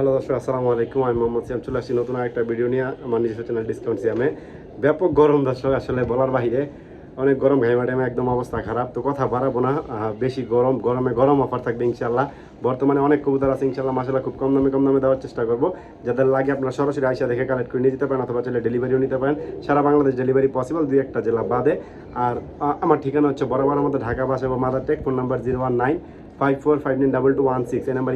Hello দর্শক, আসসালামু আলাইকুম। আমি মোহাম্মদ সিয়াম চলে আসছি নতুন একটা ভিডিও নিয়ে। আমার নিজস্ব চ্যানেল ডিসকাউন্ট সিয়ামে ব্যাপক গরম দর্শক, আসলে বলার বাহিরে অনেক গরম, ঘাইমা টাইমে একদম অবস্থা খারাপ। তো কথা বাড়াবো না বেশি গরম, গরমে গরম অফার থাকবে ইনশাল্লাহ বর্তমানে অনেক কবুতর আছে ইনশাল্লাহ মাসাল্লাহ খুব কম দামে কম দামে দেওয়ার চেষ্টা করব। যাদের লাগে আপনারা সরাসরি আইসা দেখে কালেক্ট করে নিয়ে যেতে পারেন, অথবা চাইলে ডেলিভারিও নিতে পারেন। সারা বাংলাদেশ ডেলিভারি পসিবল দুই একটা জেলা বাদে। আর আমার ঠিকানা হচ্ছে বড় আমাদের ঢাকা বাস এবং mother tech, phone number zero one nine five four five nine double two one six এই নাম্বার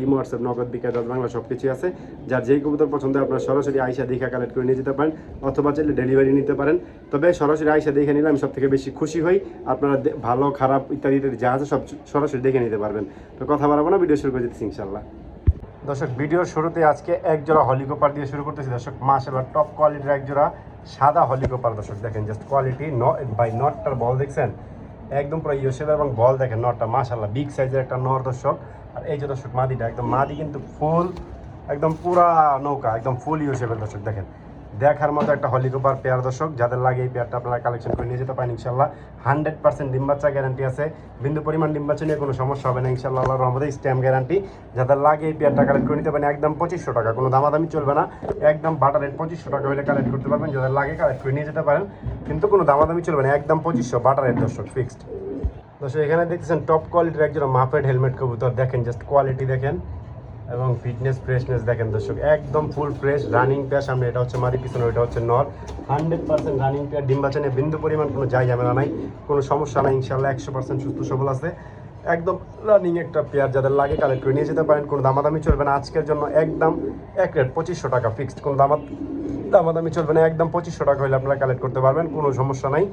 নগদ, বিকাশ বাংলা সব কিছুই আছে। যার যেই কবুতর পছন্দ আপনারা সরাসরি আইসা দেখা কালেক্ট করে নিয়ে যেতে পারেন, অথবা চাইলে ডেলিভারি নিতে পারেন। তবে সরাসরি আইসা দেখে নিলে আমি সব থেকে বেশি খুশি হই। আপনারা ভালো, খারাপ ইত্যাদি ইত্যাদি যা আছে সব সরাসরি দেখে নিতে পারবেন। তো কথা বাড়াবো না ভিডিও শুরু করে দিচ্ছি ইনশাল্লাহ দর্শক ভিডিওর শুরুতে আজকে এক জোড়া হলিকপার দিয়ে শুরু করতেছি। দর্শক মাসাল্লাহ টপ কোয়ালিটির এক জোড়া সাদা হলিকপার দর্শক, দেখেন জাস্ট কোয়ালিটি বাই নটটার বল দেখছেন? একদম পুরো ইয়োশেদার এবং বল দেখেন নটটা মাসাল্লাহ বিগ সাইজের একটা নর দর্শক। আর এই যে দর্শক মাদিটা, একদম মাদি কিন্তু ফুল একদম পুরা নৌকা, একদম ফুল ইয়োশেবের দর্শক দেখেন। দেখার মতো একটা হলিকপার পেয়ার দর্শক, যাদের লাগে এই পেয়ারটা আপনারা কালেকশন করে নিয়ে যেতে পারেন ইনশাল্লাহ হান্ড্রেড পার্সেন্ট ডিম বাচ্চা গ্যারান্টি আছে। বিন্দু পরিমাণ ডিম নিয়ে কোনো সমস্যা হবে না ইনশাল্লাহ আল্লাহ রহমতে স্ট্যাম্প গ্যারান্টি যাদের লাগে এই পেয়ারটা কালেক্ট করে নিতে পারেন, একদম পঁচিশশো টাকা। কোনো দামাদামি চলবে না, একদম বাটার রেট পঁচিশশো টাকা হলে কালেক্ট করতে পারবেন। যাদের লাগে কালেক্ট করে নিয়ে যেতে পারেন, কিন্তু কোনো দামাদামি চলবে না, একদম পঁচিশশো বাটার রেট দর্শক ফিক্সড দর্শক, এখানে দেখতেছেন টপ কোয়ালিটির একজন মাফেড হেলমেট কবুতর। দেখেন জাস্ট কোয়ালিটি দেখেন। এবং ফিটনেস ফ্রেশনেস দেখেন দর্শক, একদম ফুল ফ্রেশ রানিং পেয়ার সামনে, এটা হচ্ছে মারি পিছনে ওইটা হচ্ছে নর। হান্ড্রেড পার্সেন্ট রানিং পেয়ার ডিম বাচ্চা বিন্দু পরিমাণ কোনো যাই ঝামেলা নাই, কোনো সমস্যা নাই ইনশাল্লাহ একশো পার্সেন্ট সুস্থ সবল আছে। একদম রানিং একটা পেয়ার যাদের লাগে কালেক্ট করে নিয়ে যেতে পারেন, কোনো দামাদামি চলবে না। আজকের জন্য একদম এক রেট পঁচিশশো টাকা ফিক্সড কোনো দামাত দামাদামি চলবে না, একদম পঁচিশশো টাকা হলে আপনারা কালেক্ট করতে পারবেন, কোনো সমস্যা নাই।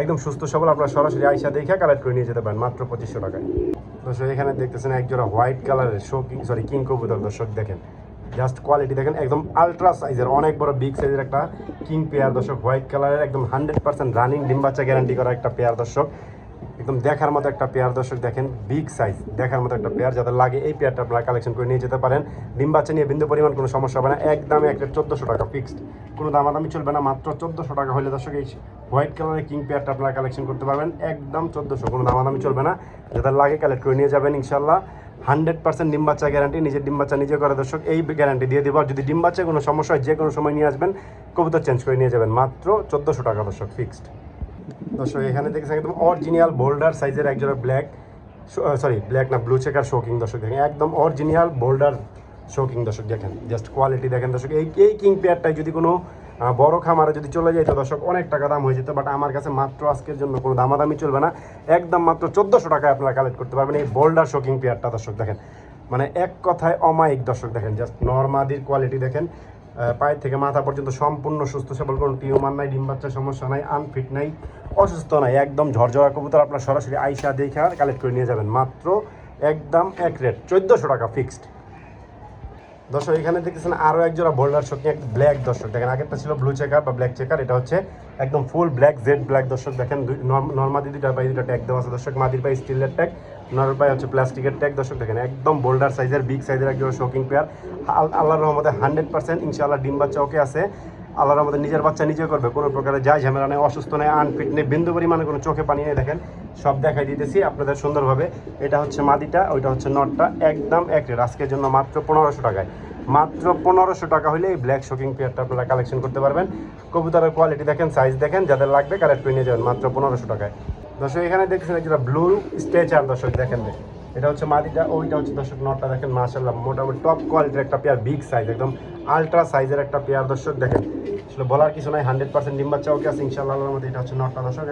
একদম সুস্থ, সবল। আপনারা সরাসরি আইসা দেখে কালেক্ট করে নিয়ে যেতে পারেন, মাত্র পঁচিশশো টাকায়। দর্শক, এখানে দেখতেছেন একজোড়া হোয়াইট কালারের শো সরি কিং কবুতর। দর্শক, দেখেন জাস্ট কোয়ালিটি দেখেন, একদম আলট্রা সাইজের অনেক বড় বিগ সাইজের একটা কিং পেয়ার দর্শক হোয়াইট কালারের একদম হান্ড্রেড পার্সেন্ট রানিং ডিম বাচ্চা গ্যারান্টি করা একটা পেয়ার দর্শক একদম দেখার মতো একটা পেয়ার দর্শক দেখেন বিগ সাইজ দেখার মতো একটা পেয়ার যাদের লাগে এই পেয়ারটা আপনারা কালেকশন করে নিয়ে যেতে পারেন। ডিম বাচ্চা নিয়ে বিন্দু পরিমাণ কোনো সমস্যা হবে না। একদম এক রেট চোদ্দোশো টাকা ফিক্সড কোনো দামাদামি চলবে না। মাত্র চোদ্দোশো টাকা হলে দর্শক এই হোয়াইট কালারের কিং পেয়ারটা আপনারা কালেকশন করতে পারবেন। একদম চোদ্দোশো, কোনো দামাদামি চলবে না। যাদের লাগে কালেক্ট করে নিয়ে যাবেন ইনশাল্লাহ হান্ড্রেড পার্সেন্ট ডিম বাচ্চা গ্যারান্টি নিজের ডিম বাচ্চা নিজে করে দর্শক। এই গ্যারান্টি দিয়ে দেবো। আর যদি ডিম বাচ্চা কোনো সমস্যা হয়, যে কোনো সময় নিয়ে আসবেন, কবুতর চেঞ্জ করে নিয়ে যাবেন। মাত্র চোদ্দোশো টাকা দর্শক ফিক্সড দর্শক এখানে দেখেছেন একদম অরিজিনাল বোল্ডার সাইজের একজোড়া ব্ল্যাক সরি ব্ল্যাক না ব্লু চেকার শোকিং দর্শক দেখেন। একদম অরিজিনাল বোল্ডার শোকিং দর্শক দেখেন। জাস্ট কোয়ালিটি দেখেন দর্শক। এই এই কিং পেয়ারটাই যদি কোনো বড় খামারে যদি চলে যায় তো দর্শক অনেক টাকা দাম হয়ে যেত বাট আমার কাছে মাত্র আজকের জন্য কোনো দামাদামি চলবে না। একদম মাত্র চোদ্দোশো টাকায় আপনারা কালেক্ট করতে পারবেন এই বোল্ডার শোকিং পেয়ারটা দর্শক দেখেন। মানে এক কথায় অমায়িক দর্শক দেখেন জাস্ট নর্মাদির কোয়ালিটি দেখেন। পায়ের থেকে মাথা পর্যন্ত সম্পূর্ণ সুস্থ, সবল, কোনো টিউমার নাই, ডিম বাচ্চার সমস্যা নাই আনফিট নাই, অসুস্থ নাই, একদম ঝরঝরা কবুতর আপনার সরাসরি আইসা দেখা কালেক্ট করে নিয়ে যাবেন। মাত্র একদম এক রেট চোদ্দোশো টাকা ফিক্সড দর্শক, এখানে দেখতেছেন আরও এক জোড়া বোল্ডার শোকিং এক ব্ল্যাক দর্শক। দেখেন, আগেরটা ছিল ব্লু চেকার বা ব্ল্যাক চেকার এটা হচ্ছে একদম ফুল ব্ল্যাক জেড ব্ল্যাক দর্শক। দেখেন নর্মাদি দুইটা পাই দুটা ট্যাগ দেওয়া আছে দর্শক। মাদির পাই স্টিলের ট্যাগ নর পাই হচ্ছে প্লাস্টিকের ট্যাগ দর্শক দেখেন, একদম বোল্ডার সাইজের বিগ সাইজের এক জোড়া শোকিং পেয়ার আল্লাহর রহমতে হান্ড্রেড পার্সেন্ট ইনশাআল্লাহ ডিম বাচ্চা ওকে আছে। আল্লাহর আমাদের নিজের বাচ্চা নিজে করবে, কোনো প্রকারের যায় ঝামেলা নেই, অসুস্থ নেই আনফিট নেই, বিন্দু পরিমাণে কোনো চোখে পানি নেই, দেখেন, সব দেখাই দিতেছি আপনাদের সুন্দরভাবে। এটা হচ্ছে মাদিটা, ওইটা হচ্ছে নটটা, একদম এক রেট আজকের জন্য মাত্র পনেরোশো টাকায়। মাত্র পনেরোশো টাকা হলে এই ব্ল্যাক শকিং পেয়ারটা আপনারা কালেকশন করতে পারবেন। কবুতরের কোয়ালিটি দেখেন সাইজ দেখেন, যাদের লাগবে কালেক্ট করে নিয়ে যাবেন, মাত্র পনেরোশো টাকায়। দর্শক, এখানে দেখছেন যেটা ব্লু স্ট্রেচার দর্শক দেখেন এটা হচ্ছে মাদিটা ওইটা হচ্ছে দর্শক নটটা দেখেন মাশাল্লাহ মোটামুটি টপ কোয়ালিটির একটা পেয়ার বিগ সাইজ একদম আলট্রা সাইজের একটা পেয়ার দর্শক দেখেন। আসলে বলার কিছু নাই হান্ড্রেড পার্সেন্ট ডিম বাচ্চা ওকে আছে ইনশাল্লাহ মধ্যে এটা হচ্ছে নটটা দর্শক।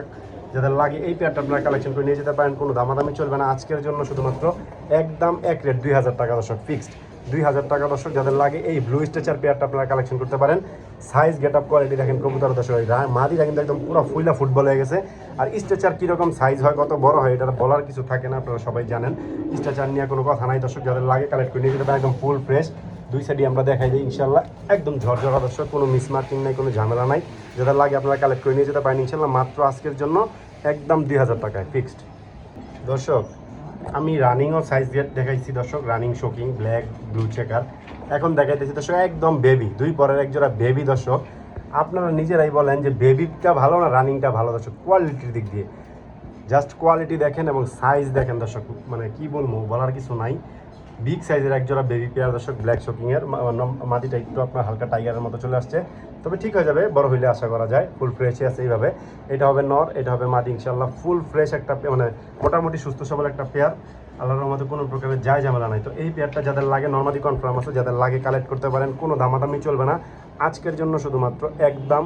যাদের লাগে এই পেয়ারটা আপনারা কালেকশন করে নিয়ে যেতে পারেন, কোনো দামাদামি চলবে না। আজকের জন্য শুধুমাত্র একদম এক রেট দুই হাজার টাকা দর্শক ফিক্সড দুই হাজার টাকা দর্শক, যাদের লাগে এই ব্লু স্ট্রেচার পেয়ারটা আপনারা কালেকশন করতে পারেন। সাইজ গেট আপ কোয়ালিটি দেখেন কবুতর দর্শক মাদিরা কিন্তু একদম পুরো ফুইলা ফুটবল হয়ে গেছে। আর স্ট্রেচার কীরকম সাইজ হয়, কত বড় হয় এটা বলার কিছু থাকে না, আপনারা সবাই জানেন। স্ট্রেচার নিয়ে কোনো কথা নাই দর্শক, যাদের লাগে কালেক্ট করে নিয়ে যেতে পারেন, একদম ফুল ফ্রেশ দুই সাইডে আমরা দেখাই দিই ইনশাল্লাহ একদম ঝরঝরা দর্শক, কোনো মিসমার্কিং নাই, কোনো ঝামেলা নাই। যাদের লাগে আপনারা কালেক্ট করে নিয়ে যেতে পারেন ইনশাল্লাহ মাত্র আজকের জন্য একদম দুই হাজার টাকায় ফিক্সড দর্শক আমি রানিংও সাইজ দেখাইছি, দর্শক। Running shocking black blue checker এখন দেখাইতেছি, দর্শক, একদম বেবি দুই পরের একজোড়া বেবি দর্শক। আপনারা নিজেরাই বলেন যে বেবিটা ভালো না রানিংটা ভালো, দর্শক? কোয়ালিটির দিক দিয়ে। জাস্ট কোয়ালিটি দেখেন এবং সাইজ দেখেন, দর্শক। মানে কি বলব, বলার কিছু নাই। বিগ সাইজের এক জোড়া বেবি পেয়ার দর্শক ব্ল্যাক শোকিংয়ের মাটিটা একটু আপনার হালকা টাইগারের মতো চলে আসছে। তবে ঠিক হয়ে যাবে, বড় হইলে আশা করা যায় ফুল ফ্রেশই আছে এইভাবে। এটা হবে নর, এটা হবে মাদি ইনশাল্লাহ ফুল ফ্রেশ একটা মানে মোটামুটি সুস্থ সবল একটা পেয়ার আল্লাহর রহমতে কোনো প্রকারের যায় ঝামেলা নাই। তো এই পেয়ারটা যাদের লাগে নর্মালি কনফার্ম আছে, যাদের লাগে কালেক্ট করতে পারেন, কোনো দামাদামি চলবে না। আজকের জন্য শুধুমাত্র একদম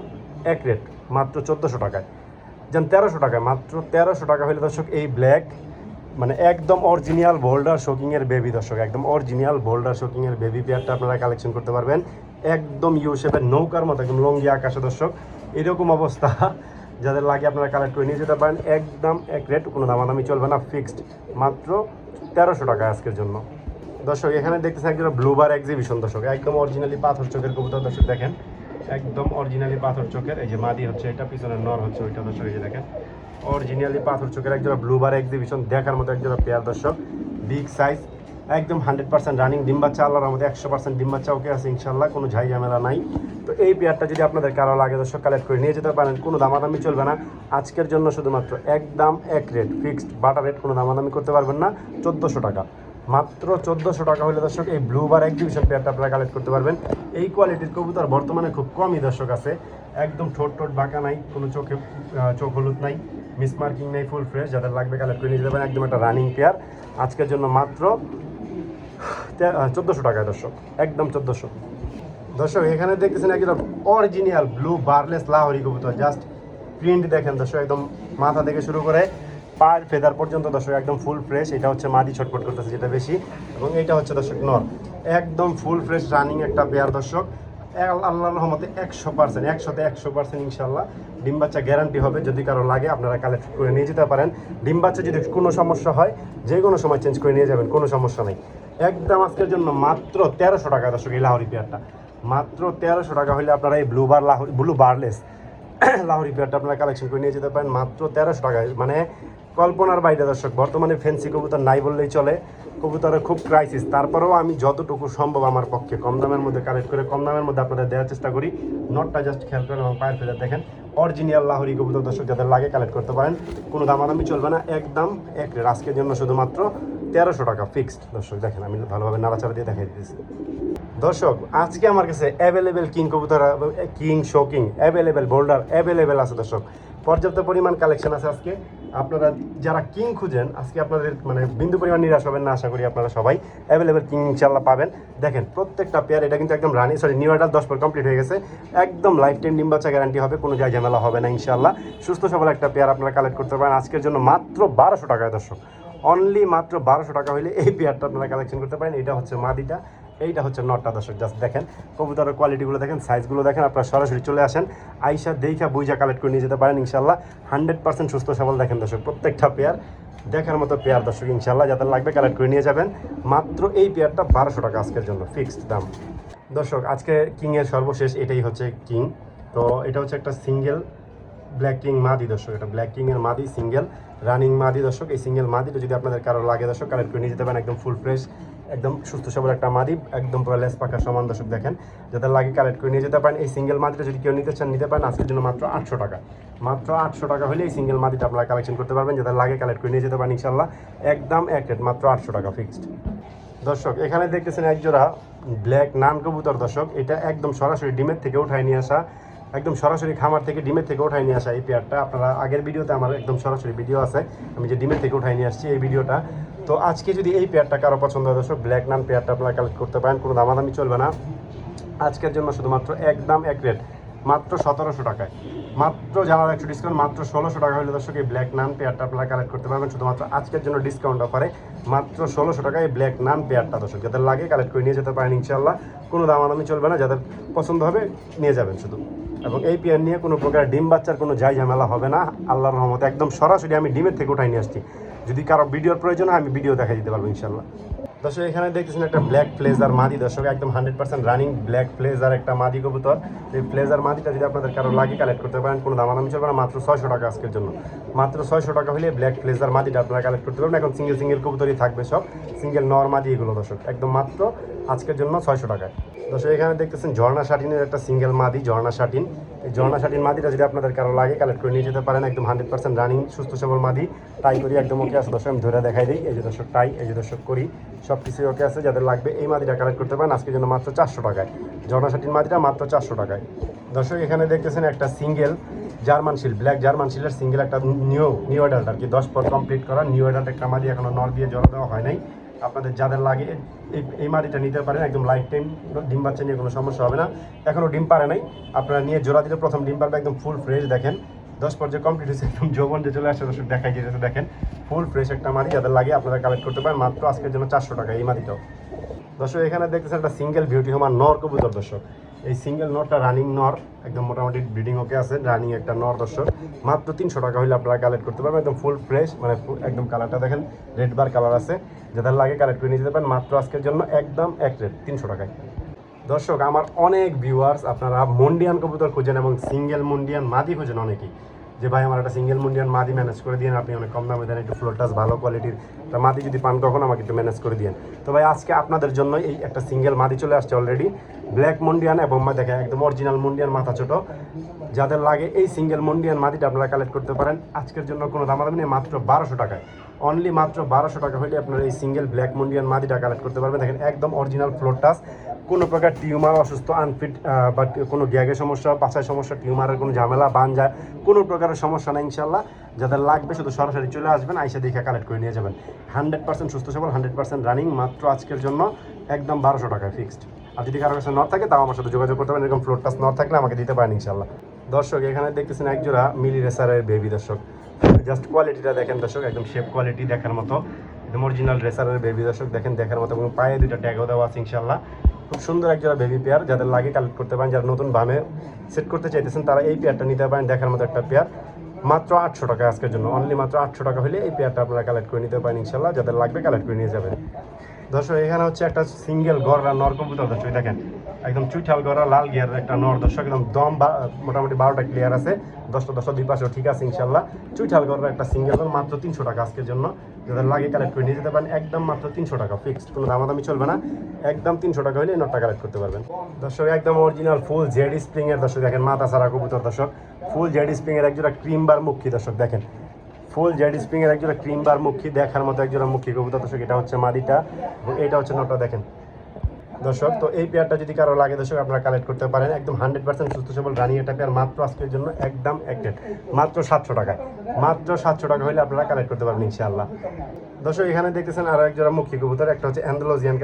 এক রেট মাত্র চোদ্দোশো টাকায়। যেন তেরোশো টাকায়, মাত্র তেরোশো টাকা হলে দর্শক, এই ব্ল্যাক মানে একদম অরিজিনাল বোল্ডার শোকিংয়ের বেবি দর্শক, একদম অরিজিনাল বোল্ডার শোকিংয়ের বেবি পেয়ারটা আপনারা কালেকশন করতে পারবেন। একদম ইউ শেপের নৌকার মতো, একদম লঙ্গি আকাশে দর্শক। এরকম অবস্থা, যাদের লাগে আপনারা কালেক্ট করে নিয়ে যেতে পারেন। একদম এক রেট কোনো দামাদামি চলবে না ফিক্সড মাত্র তেরোশো টাকা আজকের জন্য। দর্শক, এখানে দেখতেছেন একজন ব্লুবার এক্সিবিশন দর্শক। একদম অরিজিনালি পাথর চোখের কবুতর দর্শক, দেখেন। একদম অরিজিনালি পাথর চোখের, এই যে মাদি হচ্ছে, এটা পিছনের নর হচ্ছে ওইটা দর্শক, এই যে দেখেন। অরিজিনালি পাথর চোখের একজোড়া ব্লুবার এক্সিবিশন দেখার মতো একজোড়া পেয়ার দর্শক। বিগ সাইজ একদম হান্ড্রেড পার্সেন্ট রানিং ডিম বাচ্চা, আল্লাহর মধ্যে একশো পার্সেন্ট ডিম বাচ্চা ওকে আছে ইনশাল্লাহ কোনো ঝাই ঝামেলা নাই। তো এই পেয়ারটা যদি আপনাদের কারও লাগে, দর্শক কালেক্ট করে নিয়ে যেতে পারেন, কোনো দামাদামি চলবে না। আজকের জন্য শুধুমাত্র একদম এক রেট ফিক্সড বাটার রেট কোনো দামাদামি করতে পারবেন না, চোদ্দোশো টাকা। মাত্র চোদ্দোশো টাকা হলে, দর্শক, এই ব্লু বার এক্সিবিশন পেয়ারটা আপনারা কালেক্ট করতে পারবেন। এই কোয়ালিটির কবুতর বর্তমানে খুব কমই, দর্শক, আছে। একদম ঠোঁট ঠোঁট বাঁকা নাই, কোনো চোখে চোখ হলুদ নাই। মিস মার্কিং নেই ফুল ফ্রেশ যাদের লাগবে কালেক্ট করে নিয়ে যেতে একদম একটা রানিং পেয়ার আজকের জন্য মাত্র চোদ্দোশো টাকায় দর্শক। একদম চোদ্দোশো। দর্শক, এখানে দেখতেছেন একদম অরিজিনাল ব্লু বারলেস লাহরি কবুতর। জাস্ট প্রিন্ট দেখেন দর্শক, একদম মাথা থেকে শুরু করে পায়ের ফেদার পর্যন্ত দর্শক, একদম ফুল ফ্রেশ এটা হচ্ছে মাদি ছটফট করতেছে, যেটা বেশি। এবং এটা হচ্ছে দর্শক নর। একদম ফুল ফ্রেশ রানিং একটা পেয়ার দর্শক। আল- আল্লাহর রহমতে একশো পার্সেন্ট একশোতে একশো পার্সেন্ট ইনশাল্লাহ ডিম বাচ্চা গ্যারান্টি হবে, যদি কারও লাগে আপনারা কালেক্ট করে নিয়ে যেতে পারেন। ডিম বাচ্চা যদি কোনো সমস্যা হয়, যে কোনো সময় চেঞ্জ করে নিয়ে যাবেন, কোনো সমস্যা নেই। একদম আজকের জন্য মাত্র তেরোশো টাকা দর্শক, এই লাহরি পেয়ারটা। মাত্র তেরোশো টাকা হলে আপনারা এই blue bar Lahori blue barless Lahori পেয়ারটা আপনারা কালেকশন করে নিয়ে যেতে পারেন। মাত্র তেরোশো টাকায় মানে কল্পনার বাইরে দর্শক, বর্তমানে ফ্যান্সি কবুতর নাই বললেই চলে। কবুতরের খুব ক্রাইসিস তারপরেও আমি যতটুকু সম্ভব আমার পক্ষে কম দামের মধ্যে কালেক্ট করে কম দামের মধ্যে আপনাদের দেওয়ার চেষ্টা করি। নটটা জাস্ট খেয়াল করেন এবং পায়ের ফেদার দেখেন। অরিজিনাল লাহরি কবুতর দর্শক যাদের লাগে কালেক্ট করতে পারেন। কোনো দামাদামি চলবে না। একদম এক রেট আজকের জন্য শুধুমাত্র তেরোশো টাকা ফিক্সড দর্শক দেখেন, আমি ভালোভাবে নাড়াচাড়া দিয়ে দেখাই দিতেছি। দর্শক, আজকে আমার কাছে অ্যাভেলেবেল কিং কবুতর king shocking available boulder available আছে দর্শক। পর্যাপ্ত পরিমাণ কালেকশন আছে আজকে। আপনারা যারা কিং খুঁজেন, আজকে আপনাদের মানে বিন্দু পরিমাণ নিরাশ হবেন না, আশা করি আপনারা সবাই অ্যাভেলেবেল কিং ইনশাল্লাহ পাবেন। দেখেন, প্রত্যেকটা পেয়ার এটা কিন্তু একদম রানি সরি নিউ অ্যাডাল দশ পর কমপ্লিট হয়ে গেছে। একদম লাইফ টাইম ডিম গ্যারান্টি হবে, কোনো জায়গায় ঝামেলা হবে না ইনশাল্লাহ সুস্থ সবল একটা পেয়ার আপনারা কালেক্ট করতে পারেন। আজকের জন্য মাত্র বারোশো টাকায় দর্শক অনলি মাত্র বারোশো টাকা হলে এই পেয়ারটা আপনারা কালেকশন করতে পারেন। এটা হচ্ছে মাদিটা। এইটা হচ্ছে নটটা, দর্শক জাস্ট দেখেন। কবুতরের কোয়ালিটিগুলো দেখেন সাইজগুলো দেখেন, আপনারা সরাসরি চলে আসেন। আইসা দেইখা বুইজা কালেক্ট করে নিয়ে যেতে পারেন ইনশাল্লাহ হান্ড্রেড পার্সেন্ট সুস্থ সবল দেখেন, দর্শক, প্রত্যেকটা পেয়ার দেখার মতো পেয়ার দর্শক ইনশাল্লাহ যাদের লাগবে কালেক্ট করে নিয়ে যাবেন। মাত্র এই পেয়ারটা বারোশো টাকা আজকের জন্য ফিক্সড দাম। দর্শক, আজকে কিংয়ের সর্বশেষ এটাই হচ্ছে কিং। তো এটা হচ্ছে একটা সিঙ্গেল ব্ল্যাক কিং মাদি, দর্শক, এটা ব্ল্যাক কিংয়ের মাদি সিঙ্গেল রানিং মাদি, দর্শক। এই সিঙ্গেল মাদিটা যদি আপনাদের কারও লাগে, দর্শক কালেক্ট করে নিয়ে যেতে পারেন, একদম ফুল ফ্রেশ একদম সুস্থ, সবল একটা মাদি একদম পুরো লেস পাকা সমান দর্শক দেখেন। যাদের লাগে কালেক্ট করে নিয়ে যেতে পারেন। এই সিঙ্গেল মাদিটা যদি কেউ নিতে চান, নিতে পারেন। আজকের জন্য মাত্র আটশো টাকা। মাত্র আটশো টাকা হলে এই সিঙ্গেল মাদিটা আপনারা কালেকশন করতে পারবেন। যাদের লাগে কালেক্ট করে নিয়ে যেতে পারেন ইনশাল্লাহ একদম এক রেট মাত্র আটশো টাকা ফিক্সড দর্শক, এখানে দেখতেছেন একজোড়া ব্ল্যাক নান কবুতর দর্শক। এটা একদম সরাসরি ডিমের থেকে উঠায় নিয়ে আসা, একদম সরাসরি খামার থেকে ডিমের থেকে উঠায় নিয়ে আসা এই পেয়ারটা আপনারা আগের ভিডিওতে আমার একদম সরাসরি ভিডিও আছে। আমি যে ডিমের থেকে উঠায় নিয়ে আসছি, এই ভিডিওটা তো আজকে যদি এই পেয়ারটা কারও পছন্দ হয়, দর্শক ব্ল্যাক নান পেয়ারটা আপনারা কালেক্ট করতে পারেন, কোনো দামাদামি চলবে না। আজকের জন্য শুধুমাত্র একদম এক রেট মাত্র সতেরোশো টাকায়। মাত্র জানার একশো ডিসকাউন্ট মাত্র ষোলোশো টাকা হলে দর্শক, এই ব্ল্যাক নান পেয়ারটা আপনারা কালেক্ট করতে পারবেন। শুধুমাত্র আজকের জন্য ডিসকাউন্ট অফারে মাত্র ষোলোশো টাকায় ব্ল্যাক নান পেয়ারটা দর্শক, যাদের লাগে কালেক্ট করে নিয়ে যেতে পারেন ইনশাল্লাহ কোনো দামাদামি চলবে না, যাদের পছন্দ হবে, নিয়ে যাবেন শুধু। এবং এই পেয়ার নিয়ে কোনো প্রকার ডিম বাচ্চার কোনো যাই ঝামেলা হবে না। আল্লাহর রহমতে একদম সরাসরি আমি ডিমের থেকে উঠাই নিয়ে আসছি। যদি কারও ভিডিওর প্রয়োজন হয়, আমি ভিডিও দেখা দিতে পারব ইনশাল্লাহ দর্শক, এখানে দেখতেছেন একটা ব্ল্যাক ফ্লেজার মাদি। দর্শক, একদম হান্ড্রেড পার্সেন্ট রানিং ব্ল্যাক ফ্লেজার একটা মাদি কবুতর। এই ফ্লেজার মাদিটা যদি আপনাদের কারও লাগে কালেক্ট করতে পারেন, কোনো দামাদামি চলবে না, মাত্র ছয়শো টাকা আজকের জন্য। মাত্র ছয়শো টাকা হলে ব্ল্যাক ফ্লেজার মাদিটা আপনারা কালেক্ট করতে পারবেন। এখন সিঙ্গেল সিঙ্গেল কবুতরই থাকবে সব। সিঙ্গেল নর মাদি এগুলো দর্শক, একদম মাত্র আজকের জন্য ছয়শো টাকায়। দর্শক, এখানে দেখতেছেন ঝর্ণা শাটিনের একটা সিঙ্গেল মাদি, ঝর্ণা শাটিন এই ঝর্ণা শাটিন মাদিটা যদি আপনাদের কারও লাগে কালেক্ট করে নিয়ে যেতে পারেন। একদম হান্ড্রেড পার্সেন্ট রানিং সুস্থ সবল মাদি। টাই করি, একদম ওকে আছে। দর্শক, আমি ধরে দেখাই দিই। এই যে দর্শক টাই এই যে দর্শক করি। সব কিছুই ওকে আছে। যাদের লাগবে এই মাদিটা কালেক্ট করতে পারেন, আজকের জন্য মাত্র চারশো টাকায়। ঝর্ণা শাটিন মাদিটা মাত্র চারশো টাকায়। দর্শক, এখানে দেখতেছেন একটা সিঙ্গেল জার্মান শিল ব্ল্যাক জার্মান শিলের সিঙ্গেল একটা নিউ নিউ অ্যাডাল্ট আর কি। দশ পর কমপ্লিট করা নিউ অ্যাডাল্ট একটা মাদি এখনও নর দিয়ে জড়া দেওয়া হয় নাই। আপনাদের যাদের লাগে এই মাটিটা নিতে পারেন, একদম লাইফ টাইম ডিম পাচ্ছে নিয়ে কোনো সমস্যা হবে না। এখনও ডিম পারে নাই। আপনারা নিয়ে জোড়া দিলে প্রথম ডিম পারবে, একদম ফুল ফ্রেশ দেখেন। দশ পর্যায়ে কমপ্লিট হয়েছে, একদম যৌবন যে চলে দর্শক দেখাই যেতে দেখেন। ফুল ফ্রেশ একটা মাটি যাদের লাগে আপনারা কালেক্ট করতে পারেন। মাত্র আজকের জন্য চারশো টাকা এই মাটিটাও দর্শক, এখানে দেখতেছেন একটা সিঙ্গেল বিউটি হোমার নর কবুতর, দর্শক। এই সিঙ্গেল নরটা রানিং নর একদম মোটামুটি ব্রিডিং ওকে আছে রানিং একটা নর দর্শক। মাত্র তিনশো টাকা হলে আপনারা কালেক্ট করতে পারবেন, একদম ফুল ফ্রেশ মানে একদম কালারটা দেখেন রেড বার কালার আছে। যাদের লাগে কালেক্ট করে নিয়ে যেতে পারেন, মাত্র আজকের জন্য একদম এক রেট তিনশো টাকায়। দর্শক, আমার অনেক ভিউয়ার্স আপনারা মন্ডিয়ান কবুতর খুঁজেন এবং সিঙ্গেল মন্ডিয়ান মাদি খুঁজেন অনেকেই। যে ভাই আমার একটা সিঙ্গেল মুন্ডিয়ান মাদি ম্যানেজ করে দিন আপনি অনেক কম দামে দেন, একটু ফ্লোরটাস ভালো কোয়ালিটির তা মাদি যদি পান কখন, আমাকে একটু ম্যানেজ করে দিন তো ভাই, আজকে আপনাদের জন্য এই একটা সিঙ্গেল মাদি চলে আসছে অলরেডি ব্ল্যাক মন্ডিয়ান এবং দেখেন, একদম অরিজিনাল মুন্ডিয়ান মাথা ছোট। যাদের লাগে এই সিঙ্গেল মুন্ডিয়ান মাদিটা আপনারা কালেক্ট করতে পারেন। আজকের জন্য কোনো দামাদামি নেই মাত্র বারোশো টাকায়। অনলি মাত্র বারোশো টাকা হলে আপনারা এই সিঙ্গেল ব্ল্যাক মুন্ডিয়ান মাদিটা কালেক্ট করতে পারবেন। দেখেন, একদম অরিজিনাল ফ্লোর টাস কোনো প্রকার টিউমার, অসুস্থ আনফিট বা কোনো গ্যাগের সমস্যা পাছায় সমস্যা, টিউমারের কোনো ঝামেলা বানজা কোনো প্রকারের সমস্যা নেই ইনশাল্লাহ যাদের লাগবে শুধু সরাসরি চলে আসবেন, আইসা দেখে কালেক্ট করে নিয়ে যাবেন। হান্ড্রেড পার্সেন্ট সুস্থ, সবল হান্ড্রেড পার্সেন্ট রানিং মাত্র আজকের জন্য একদম বারোশো টাকা ফিক্সড আর যদি কারও কাছে নর থাকে, তাও আমার সাথে যোগাযোগ করতে পারেন। এরকম ফ্লোর টাস নর থাকলে আমাকে দিতে পারেন ইনশাল্লাহ দর্শক, এখানে দেখতেছেন একজোড়া মিলি রেসারের বেবি দর্শক। জাস্ট কোয়ালিটিটা দেখেন দর্শক, একদম শেপ কোয়ালিটি দেখার মতো। একদম অরিজিনাল রেসারের বেবি দর্শক, দেখেন, দেখার মতো। এবং পায়ে দুটা ট্যাগও দেওয়া আছে ইনশাল্লাহ খুব সুন্দর একজোড়া বেবি পেয়ার যাদের লাগে কালেক্ট করতে পারেন, যারা নতুন বামে সেট করতে চাইতেছেন, তারা এই পেয়ারটা নিতে পারেন, দেখার মতো একটা পেয়ার মাত্র আটশো টাকা আজকের জন্য অনলি মাত্র আটশো টাকা হলে এই পেয়ারটা আপনারা কালেক্ট করে নিতে পারেন ইনশাল্লাহ যাদের লাগবে কালেক্ট করে নিয়ে যাবেন। দর্শক, এখানে হচ্ছে একটা সিঙ্গেল গড়রা আর কবুতর, দর্শক দেখেন। একদম চুইঠাল গড়া লাল গিয়ারের একটা নর দর্শক, একদম দম বা- মোটামুটি বারোটা ক্লিয়ার আছে। দশটা দশটা দুই পাশেও ঠিক আছে ইনশাল্লাহ। চুইঠাল গড়রা একটা সিঙ্গেল মাত্র তিনশো টাকা আজকের জন্য। যাদের লাগে কালেক্ট করে নিয়ে যেতে পারেন, একদম মাত্র তিনশো টাকা ফিক্সড কোনো দামাদামি চলবে না। একদম তিনশো টাকা হলে নটটা কালেক্ট করতে পারবেন। দর্শক, একদম অরিজিনাল ফুল জেড স্প্রিং এর দর্শক দেখেন, মাথা সারা কবুতর দর্শক। ফুল জেড স্প্রিং এর একজোড়া ক্রিম বার মুখী দর্শক দেখেন। ফুল জেড স্প্রিং এর একজোড়া ক্রিম বার মুখী, দেখার মতো একজোড়া মুখী কবুতর দর্শক, এটা হচ্ছে মাদিটা। এবং এটা হচ্ছে নটটা দেখেন। দর্শক, তো এই পেয়ারটা যদি কারও লাগে দর্শক, আপনারা কালেক্ট করতে পারেন। একদম হান্ড্রেড পার্সেন্ট সুস্থ সবল রানিং এটা পেয়ার, মাত্র আজকের জন্য একদম একটেড মাত্র সাতশো টাকায়। মাত্র সাতশো টাকা হলে আপনারা কালেক্ট করতে পারবেন ইনশাআল্লাহ। দর্শক, এখানে দেখতেছেন আরও এক জোড়া মুখী কবুতর, একটা হচ্ছে অ্যান্ডোলজিয়ান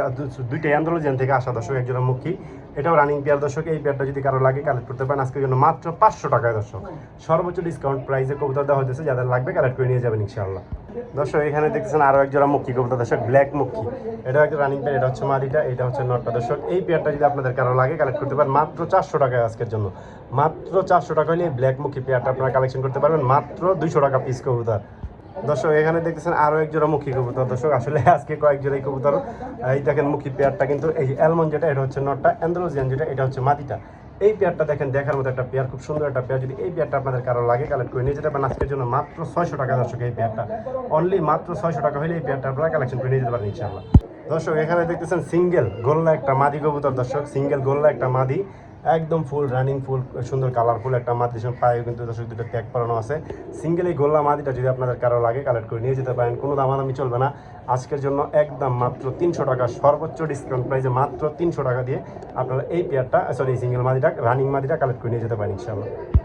দুইটা অ্যান্ডোলজিয়ান থেকে আসা দর্শক এক জোড়া মুখী। এটাও রানিং পেয়ার দর্শক, এই পেয়ারটা যদি কারও লাগে কালেক্ট করতে পারেন, আজকের জন্য মাত্র পাঁচশো টাকায় দর্শক। সর্বোচ্চ ডিসকাউন্ট প্রাইসে কবুতর দেওয়া হচ্ছে যাদের লাগবে কালেক্ট করে নিয়ে যাবেন ইনশাআল্লাহ। দর্শক, এখানে দেখতেছেন আরও এক জোড়া মুখী কবুতর দর্শক ব্ল্যাক মুখী এটা একটা রানিং পেয়ার এটা হচ্ছে মাদিটা, এটা হচ্ছে নটটা। দর্শক, এই পেয়ারটা যদি আপনাদের কারও লাগে কালেক্ট করতে পারেন। মাত্র চারশো টাকায় আজকের জন্য। মাত্র চারশো টাকা হলে ব্ল্যাক মুখী পেয়ারটা আপনারা কালেকশন করতে পারবেন। মাত্র দুইশো টাকা পিস কবুতর। দর্শক, এখানে দেখতেছেন আরও এক জোড়া মুখী কবুতর। দর্শক, আসলে আজকে কয়েক জোড়া এই কবুতর। এই দেখেন মুখী পেয়ারটা কিন্তু এই অ্যালমন যেটা, এটা হচ্ছে নটটা অ্যান্ড্রোজিয়ান যেটা, এটা হচ্ছে মাদিটা। এই পেয়ারটা দেখেন, দেখার মতো একটা পেয়ার, খুব সুন্দর একটা পেয়ার। যদি এই পেয়ারটা আপনাদের কারও লাগে, কালেক্ট করে নিয়ে যেতে পারেন। আজকের জন্য মাত্র ছয়শো টাকা দর্শক এই পেয়ারটা। অনলি মাত্র ছয়শো টাকা হলে এই পেয়ারটা আপনারা কালেকশন করে নিয়ে যেতে পারেন, ইনশাআল্লাহ। দর্শক, এখানে দেখতেছেন সিঙ্গেল গোল্লা একটা মাদি কবুতর দর্শক। সিঙ্গেল গোল্লা একটা মাদি। একদম ফুল রানিং ফুল, সুন্দর কালারফুল একটা মাদি সব পায়ে কিন্তু দর্শক দুটো ট্যাগ করানো আছে। সিঙ্গেল এই গোল্লা মাদিটা যদি আপনাদের কারও লাগে কালেক্ট করে নিয়ে যেতে পারেন। কোনো দামাদামি চলবে না। আজকের জন্য একদম মাত্র তিনশো টাকা, সর্বোচ্চ ডিসকাউন্ট প্রাইসে মাত্র তিনশো টাকা দিয়ে আপনারা এই পেয়ারটা সরি সিঙ্গেল মাদিটা রানিং মাদিটা কালেক্ট করে নিয়ে যেতে পারেন, ইনশাআল্লাহ।